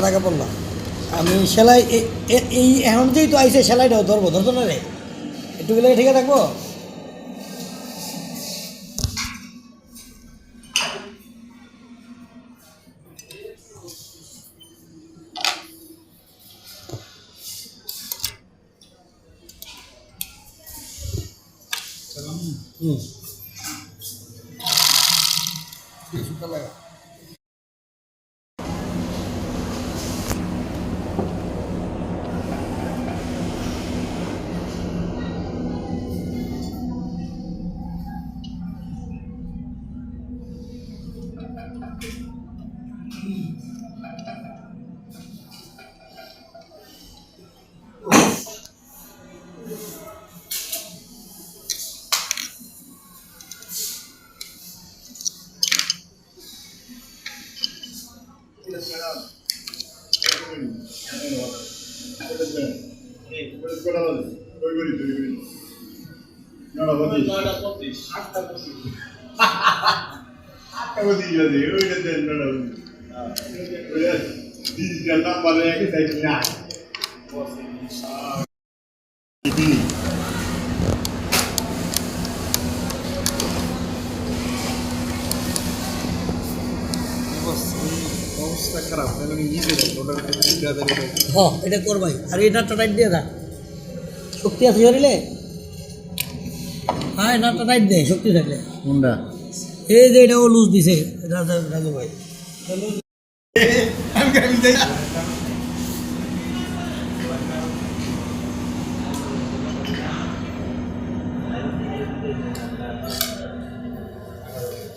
টাকা পড়লাম আমি সেলাই এই এখন যেই তো আইসে সেলাইটাও ধরবো ধরতো না রে? একটু গেলে ঠিক থাকব? হুম। অবস্থা খারাপ আমি নিজে হ্যাঁ এটা করবাই আর এটা টাইট দিয়ে থাক শক্তি আছে শরীরে? হ্যাঁ এটা টাইট দে শক্তি থাকলে কোনটা? এই যে এটা ও লুজ দিছে রাজা রাজু ভাই।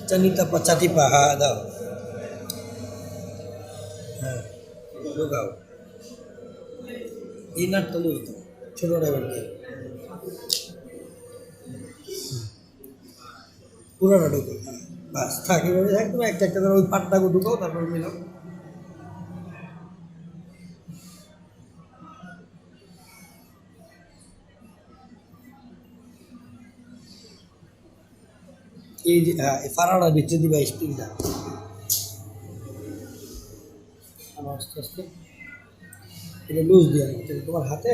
চানিতা পা চাটি পা হ্যাঁ হ্যাঁ এই নাটটা লুজ দাও ছোটো ড্রাইভার পুরোটা ঢুকো হ্যাঁ। বাস, থাক এভাবে থাক তুমি একটা একটা করে ওই পাটটাকে ঢুকাও তারপর মিলাও এই যে হ্যাঁ এই ফাড়াটা ভিতরে দিবা স্প্রিংটা আস্তে আস্তে। এটা লুজ দিয়ে। তোমার হাতে?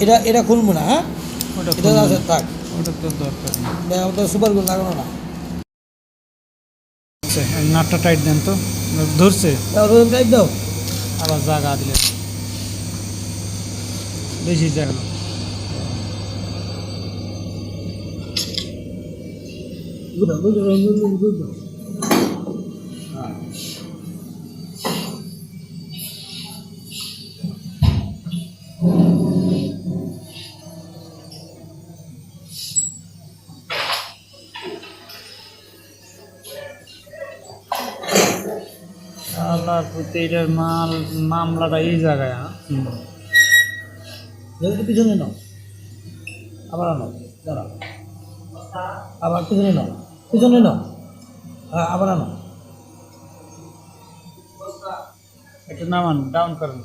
এটা এটা খুলবো না হ্যাঁ? এটা আছে থাক। ওটা তো দরকার নেই। সুপারগুলো লাগানো না। আচ্ছা, নাটটা টাইট দেন তো। ধরছে? রোদ টাইপ দাও। আবার জায়গা দিলে। বেশি বুঝো বুঝো বুঝো বুঝো আল্লাহর প্রতি এটার মাল মামলাটা এই জায়গায় হ্যাঁ? যেহেতু পিছনে নাও। আবার আনো দাঁড়াও। আবার পিছনে নাও। পিছনে নাও। হ্যাঁ আবার আনো। একটু নামান ডাউন করেন।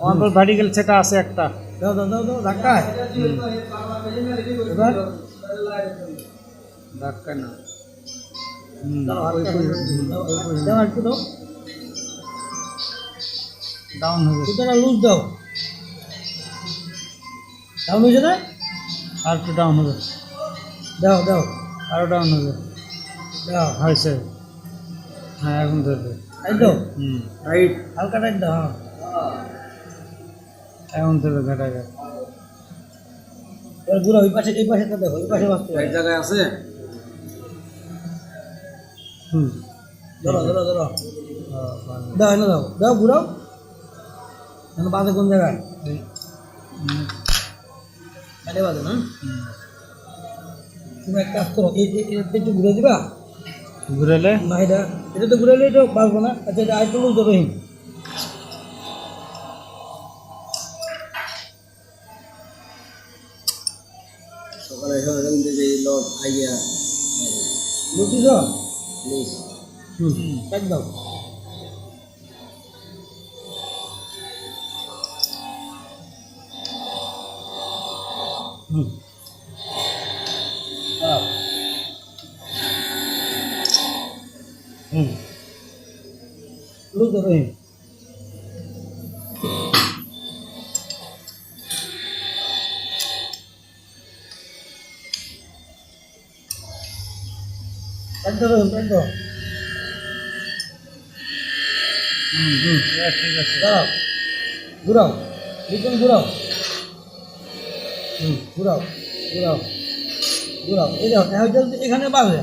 আমার ভার্টিক্যাল সেটা আছে একটা। দাও দাও দাও দাও ধাক্কা এবার? ধাক্কা না। হ্যাঁ এখন ধরবে টাইট দাও টাইট হালকা টাইট দাও এখন ধরবে ঘাটা ঘাট এবার ঘুরাও এই পাশে এই পাশে দেখো এই পাশে বাঁচতে জায়গায় আছে? হুম ধরো ধরো ধরো। দাও এনে দাও। দাও ঘুরাও। এখন বাজে কোন জায়গায়? কাটে বাজে না? তুমি এক কাজ করো এই এই- একটু ঘুরে দিবা? ঘুরালে? না এটা এটা তো ঘুরালে এটা বাজবো না। আচ্ছা এটা আরেকটু লুজ ধরো সকালে সকালে কিন্তু যে লোক আইয়া লুজ দিছ প্লিজ হুম কাট দাও হুম দাও। হুম লুজ ধরো ঠিক আছে। দাঁড়াও। ঘুরাও বিক্রম ঘুরাও। হুম ঘুরাও ঘুরাও ঘুরাও। এই দেখো এখন যদি এখানে বাঁধে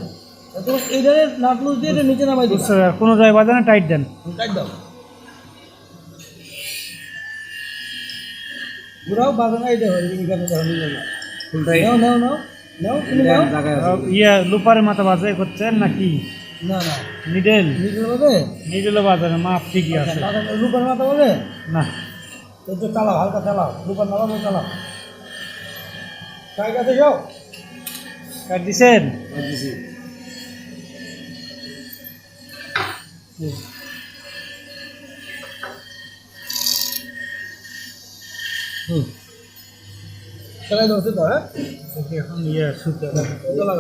তুমি এইটারে নাট লুজ দিয়ে নিচে নামাই দিচ্ছ কোনো জায়গায় বাজে না টাইট দেন। কাট দাও। ঘুরাও বাঁধে না এই দেখো এখানে দেখো নিচে নাও নাও নাও। নাও তুমি নাও ইয়ে লুপারে মাথা বাজে করছেন নাকি? না না। নিডেল নিচে বাঁধে নিডেলও বাজে না মাপ ঠিকই আছে। মাথা লুপার মাথা বাঁধে না। চালাও হালকা চালাও। লুপার নামাবো চালাও। কার কাছে যাও? কাট দিছেন? দিছি? হুম। সেলাই ধরছে তো হ্যাঁ? এখন ইয়ে সুতো চালাও